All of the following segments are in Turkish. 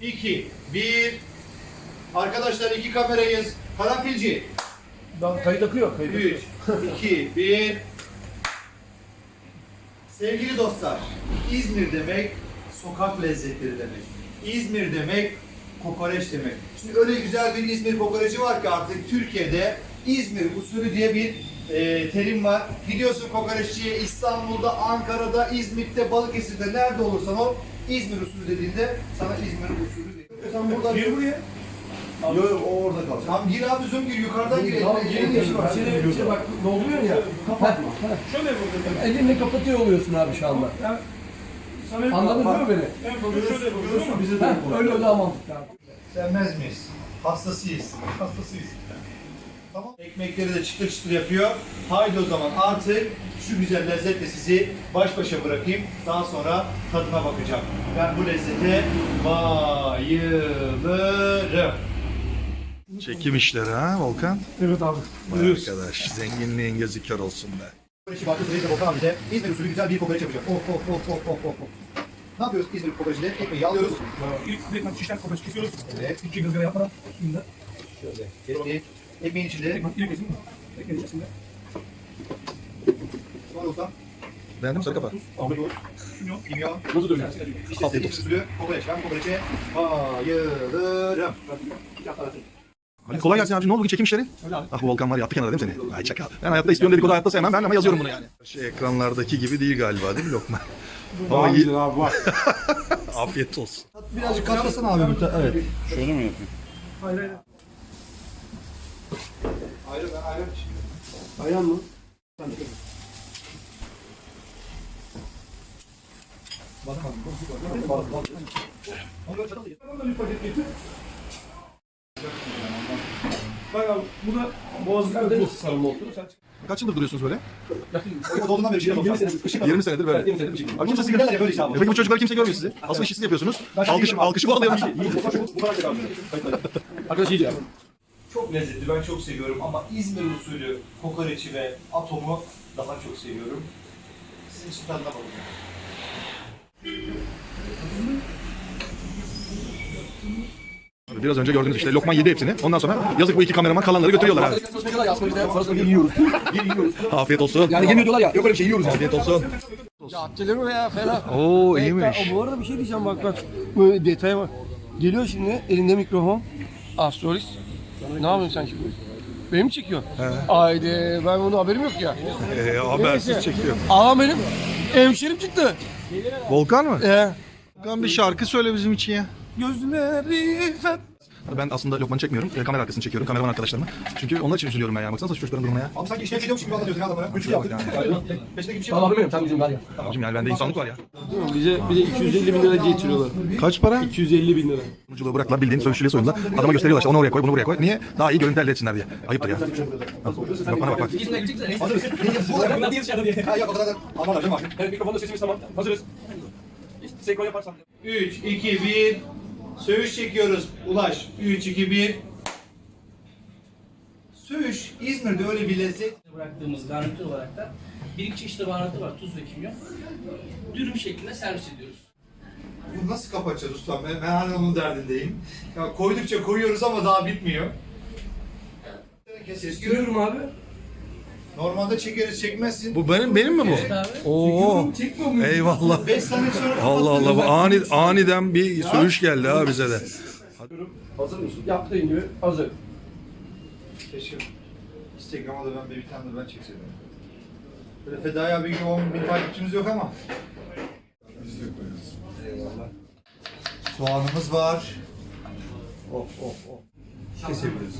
2, 1. Arkadaşlar iki kamerayız. Karanfilci. Ben kayıt akıyor. Kayıt 3, 2, 1. Sevgili dostlar, İzmir demek sokak lezzetleri demek. İzmir demek kokoreç demek. Şimdi öyle güzel bir İzmir kokoreci var ki artık Türkiye'de İzmir usulü diye bir e, terim var. Gidiyorsun kokoreççiye İstanbul'da, Ankara'da, İzmit'te, Balıkesir'de nerede olursan ol İzmir usulü dediğinde sana İzmir usulü diyor. Sen burada Bir buraya. Yok yok o orada kalacak. Tamam gir abi zoom gir yukarıdan gir. Tamam Elin gelin işi var. İçeri, içeri bak ne oluyor ya. Kapatma. Şöyle yapalım. Elinle kapatıyor oluyorsun abi şu anda. Anladın mi beni? Şöyle yapalım. Bize de Heh, öyle daha mantıklı abi. Sevmez miyiz? Hastasıyız. Hastasıyız. Tamam. Ekmekleri de çıtır çıtır yapıyor. Haydi o zaman artık şu güzel lezzetle sizi baş başa bırakayım. Daha sonra tadına bakacağım. Ben bu lezzete bayılırım. Çekim işleri ha Volkan? Evet abi. Vay arkadaş zenginliğin gözü kör olsun be. Kokoreçi baktı Zeytin Volkan abi de İzmir usulü güzel bir kokoreç yapacak. Of of of of of of. of. Ne yapıyoruz İzmir kokoreçinde? Ekmeği alıyoruz. İlk bir ekmek şişten kokoreç kesiyoruz. Evet. İki gözleme yapmadan. Şimdi Şöyle. Kestik. Ekmeğin içinde. ekmek ilk kesim. Ekmeğin içerisinde. Sonra ustam. Beğendin mi sarı kafa? Ahmet Oğuz. Kimyon. Kimyon. Nasıl dönüyor? İşte Zeytin usulü kokoreç. Ben kokoreçe bayılırım. Ali kolay gelsin abi. Ne oldu bugün çekim işleri? Öyle abi. Ah bu Volkan var ya attı kenara değil mi seni? Ay çakal. Ben hayatta istiyorum dedikodu hayatta sevmem ben ama yazıyorum bunu yani. Şey ekranlardaki gibi değil galiba değil mi Lokman? Ama Daha iyi- abi var. Afiyet olsun. Birazcık katlasana abi. Evet. Şöyle mi yapayım? Hayır hayır. Ayrı ben ayrı Ayran mı? Bana da bir paket getir. Bak abi bu da boğazlıkta bu sarımlı oldu. Sen çık. Kaç yıldır duruyorsunuz böyle? O dolduğundan beri bir şey 20 senedir. 20 senedir böyle. 20 senedir şey. Abi kimse sigara... Böyle işte abi. Peki bu çocukları kimse görmüyor sizi. Aslında işi siz yapıyorsunuz. Alkış, alkışı. Bu kadar çok abi. Arkadaş iyice abi. Çok lezzetli, ben çok seviyorum ama İzmir usulü kokoreçi ve atomu daha çok seviyorum. Sizin için tadına bakın. Biraz önce gördüğünüz işte Lokman yedi hepsini. Ondan sonra yazık bu iki kameraman kalanları götürüyorlar abi. Ne kadar yazma bir yiyoruz. Bir yiyoruz. Afiyet olsun. Yani yemiyor diyorlar ya. Yok öyle bir şey yiyoruz. Afiyet olsun. Atçıları mı ya fena. Oo Evet, iyiymiş. Bu arada bir şey diyeceğim bak bak. Böyle detaya bak. Geliyor şimdi elinde mikrofon. Astrolist. Ne yapıyorsun sen şimdi? Beni mi çekiyorsun? Haydi ben onun haberim yok ya. Ee, habersiz çekiyor. Ağam benim hemşerim çıktı. Volkan mı? Ee, Volkan bir şarkı söyle bizim için ya. gözleri. Ben aslında Lokman'ı çekmiyorum. E, kamera arkasını çekiyorum. Kameraman arkadaşlarımı. Çünkü onlar için üzülüyorum ben ya. Baksanıza şu çocukların durumuna ya. Abi sanki işe gidiyormuş gibi anlatıyorsun ya adamlara. Güçlü yaptık. Peşindeki bir şey Tamam benim sen bizim var ya. Abicim yani bende insanlık var ya. Bize bize 250 bin lira getiriyorlar. Kaç para? 250 bin lira. Sunuculuğu bıraktılar bildiğin sövüşçülüğe soyundular. Adama gösteriyorlar işte onu oraya koy bunu buraya koy. Niye? Daha iyi görüntü elde etsinler diye. Ayıptır ya. Lokman'a bak bak. Hazır mısın? Bu kadar. Ha yok o kadar da aman değil mi? Evet mikrofonda sesimiz tamam. Hazırız. Senkron yaparsan. 3, 2, 1. Söğüş çekiyoruz. Ulaş. 3, 2, 1. Söğüş İzmir'de öyle bir lezzet. bıraktığımız garnitür olarak da bir iki çeşit baharatı var, tuz ve kimyon. Dürüm şeklinde servis ediyoruz. Bunu nasıl kapatacağız ustam? Ben, ben hala onun derdindeyim. Ya koydukça koyuyoruz ama daha bitmiyor. Kes Görüyorum abi. Normalde çekeriz çekmezsin. Bu benim benim mi bu? Evet abi. Oo. Çekmiyor muyum? Eyvallah. 5 saniye sonra Allah Allah bu kapatıyoruz. ani aniden bir sövüş geldi ha bize de. Hazır mısın? Yaptığın gibi hazır. Keşke Instagram'a da ben bir tane de ben çekseydim. Böyle Fedai abi gibi 10 bin takipçimiz yok ama. Eyvallah. Soğanımız var. Of of of. Kesebiliriz.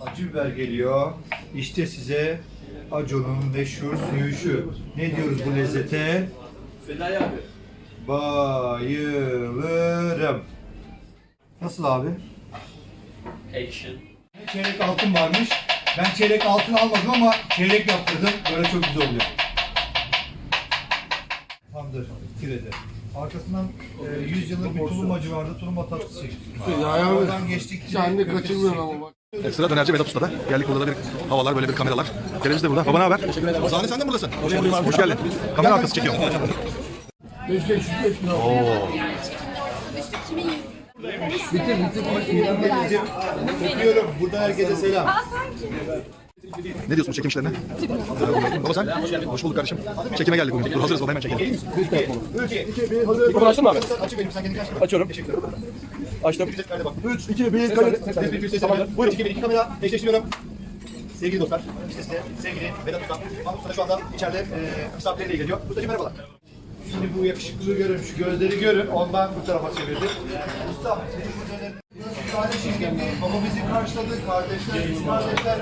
Acı biber geliyor. İşte size Acon'un meşhur söğüşü. Ne diyoruz bu lezzete? Fedai abi. Bayılırım. Nasıl abi? Action. Çeyrek altın varmış. Ben çeyrek altın almadım ama çeyrek yaptırdım. Böyle çok güzel oluyor. Tamamdır. Tirede. Arkasından e, 100 yıllık bir tulumacı vardı. Tulumba tatlısı çektik. Ya ya Oradan geçtik. Sen de kaçırmıyorsun ama bak. Sıra dönerci Vedat Usta'da. Geldik burada da bir havalar böyle bir kameralar. Kereviz de burada. Baba ne haber? Zahane sen de buradasın? Hoş geldin. Hoş geldin. Kamera arkası çekiyorum. 5 5 5 Oo. Bitir bitir. Öpüyorum. Buradan herkese selam. Ne diyorsun bu çekim işlerine? Baba sen? Hoş bulduk kardeşim. Çekime geldik bugün. Dur hazırız baba hemen çekelim. Mikrofon açtın mı abi? Açık benim, sen kendin kaç Açıyorum. Açtım. 3, 2, 1, kayıt. Buyurun 2, 1, 2 kamera. Eşleştiriyorum. Sevgili dostlar, işte size sevgili Vedat Usta. Mahmut Usta şu anda içeride e, misafirleriyle ilgileniyor. Ustacığım merhabalar. Şimdi bu yakışıklılığı görün, şu gözleri görün. Ondan bu tarafa çevirdim. Usta, senin bu dönerin aile şirketi. Baba bizi karşıladı, kardeşler, biz kardeşler.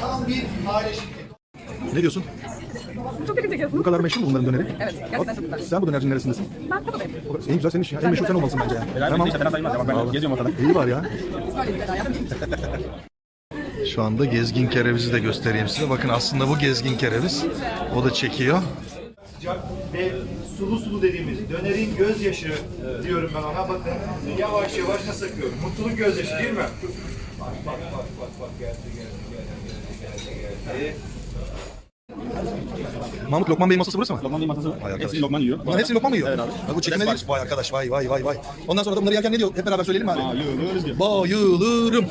Tam bir aile şirketi. Ne diyorsun? Çok dikkat çekiyorsun. Bu kadar meşhur mu bunların döneri? Evet, gerçekten çok güzel. Sen bu dönercinin neresindesin? Ben kapıdayım. En güzel senin iş ya. En meşhur sen olmalısın bence yani. Tamam. işte fena sayılmaz ya. Ben geziyorum ortada. İyi var ya. Böyle bir bedaya. Şu anda gezgin kerevizi de göstereyim size. Bakın aslında bu gezgin kereviz. O da çekiyor. sıcak ve sulu sulu dediğimiz dönerin gözyaşı diyorum ben ona. Bakın yavaş yavaş nasıl akıyor. Mutluluk gözyaşı değil mi? Bak bak bak bak bak geldi geldi geldi geldi geldi geldi. Mahmut Lokman Bey'in masası burası mı? Lokman değil masası. Vay arkadaş. Hepsi Lokman yiyor. Bunların hepsini Lokman mı yiyor? Evet abi. Ha, bu çekim nedir? Vay arkadaş vay vay vay vay. Ondan sonra da bunları yerken ne diyor? Hep beraber söyleyelim mi abi? Diyor. Bayılırım.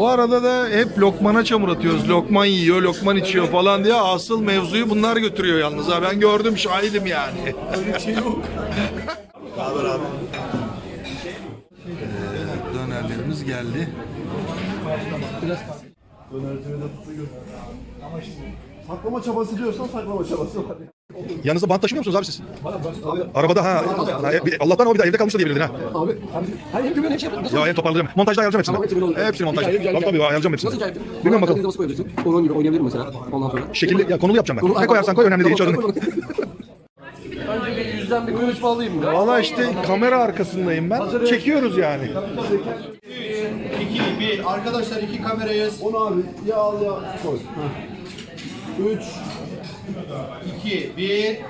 Bu arada da hep Lokman'a çamur atıyoruz. Lokman yiyor, Lokman içiyor falan diye. Asıl mevzuyu bunlar götürüyor yalnız ha. Ben gördüm, şahidim yani. Öyle bir şey yok. Haber abi. Ee, dönerlerimiz geldi. Saklama çabası diyorsan saklama çabası var. Yanınızda bant taşımıyor musunuz abi siz? Arabada ha. ha bir- Allah'tan o bir daha evde kalmış da diyebilirdin ha. Abi, abi, hayır hep güven hep şey yapalım. Ya en toparlayacağım. Montajda ayarlayacağım hepsini. Tamam, hepsini bunu- Hepsini montajda. Hikaye Tabii tabii ayarlayacağım hepsini. Nasıl hikaye? Bilmiyorum bakalım. Nasıl koyabilirsin? Onun gibi oynayabilir mesela. Ondan sonra. Şekilli, ya konulu yapacağım ben. Ne koyarsan koy önemli değil. Hiç önemli değil. Önce bir yüzden bir konuşma alayım? Valla işte kamera arkasındayım ben. Çekiyoruz yani. 2, 1. Arkadaşlar iki kamerayız. Onu abi ya al ya koy. 3 2, 1.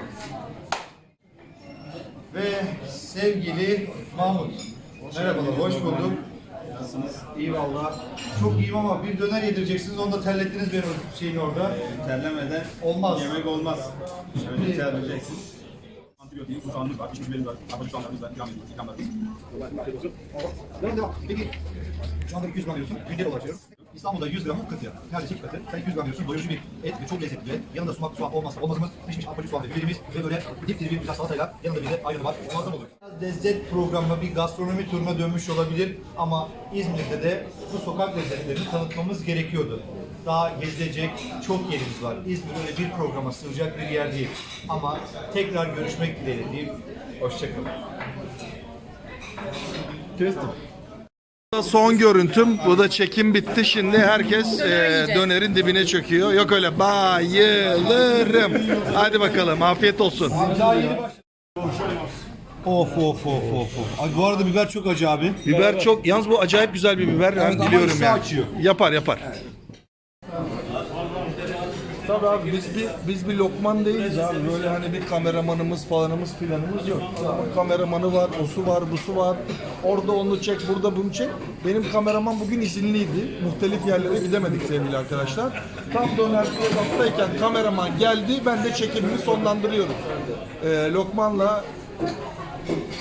Ve sevgili Mahmut. Merhabalar, hoş bulduk. Nasılsınız? İyi valla. Çok iyiyim ama bir döner yedireceksiniz, onu da terlettiniz beni o şeyin orada. Terlemeden Olmaz. yemek olmaz. Şöyle terleyeceksin. Antibiyotik, susağımız var, içmiş biberimiz var, apaçık soğanlarımız var, ikramlarımız. Devam. Peki şu anda 200 gram diyorsun, güncel olarak diyorum. İstanbul'da 100 gramın 40 lira. Neredeyse iki katı. Sen 200 gram diyorsun, doyurucu bir et ve çok lezzetli bir et. Yanında sumak, soğan olmazsa olmazımız pişmiş apaçık soğan ve biberimiz ve böyle dip diri bir güzel salatayla yanında bir de ayranı var. Muazzam olur. Lezzet programı bir gastronomi turuna dönmüş olabilir ama İzmir'de de bu sokak lezzetlerini tanıtmamız gerekiyordu. Daha gezilecek çok yerimiz var. İzmir öyle bir programa sığacak bir yer değil. Ama tekrar görüşmek dileğiyle diyeyim. Hoşçakalın. Son görüntüm. Bu da çekim bitti. Şimdi herkes e, dönerin dibine çöküyor. Yok öyle bayılırım. Hadi bakalım afiyet olsun. Of of of of of. Abi bu arada biber çok acı abi. Biber çok, yalnız bu acayip güzel bir biber. Ben biliyorum yani. Yapar yapar. Tabii abi biz bir biz bir lokman değiliz abi. Böyle hani bir kameramanımız falanımız filanımız yok. Adamın kameramanı var, osu var, busu var. Orada onu çek, burada bunu çek. Benim kameraman bugün izinliydi. Muhtelif yerlere gidemedik sevgili arkadaşlar. Tam dönerciye baktayken kameraman geldi. Ben de çekimimi sonlandırıyorum. Ee, Lokman'la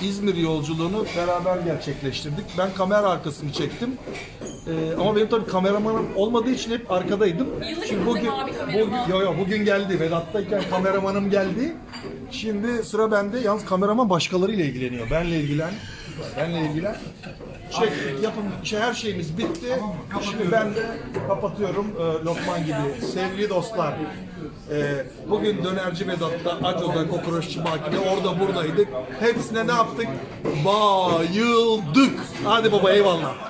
İzmir yolculuğunu beraber gerçekleştirdik. Ben kamera arkasını çektim. Ee, ama benim tabii kameramanım olmadığı için hep arkadaydım. Şimdi bugün, bugün, yo, yo, bugün geldi. Vedat'tayken kameramanım geldi. Şimdi sıra bende. Yalnız kameraman başkalarıyla ilgileniyor. Benle ilgilen. Benle ilgilen. Çektik, yapım, şey, her şeyimiz bitti. Şimdi ben de kapatıyorum e, Lokman gibi. Sevgili dostlar, e, bugün Dönerci Vedat'ta, Aco'da, Kokoreççi Baki'de orada buradaydık. Hepsine ne yaptık? Bayıldık. Hadi baba eyvallah.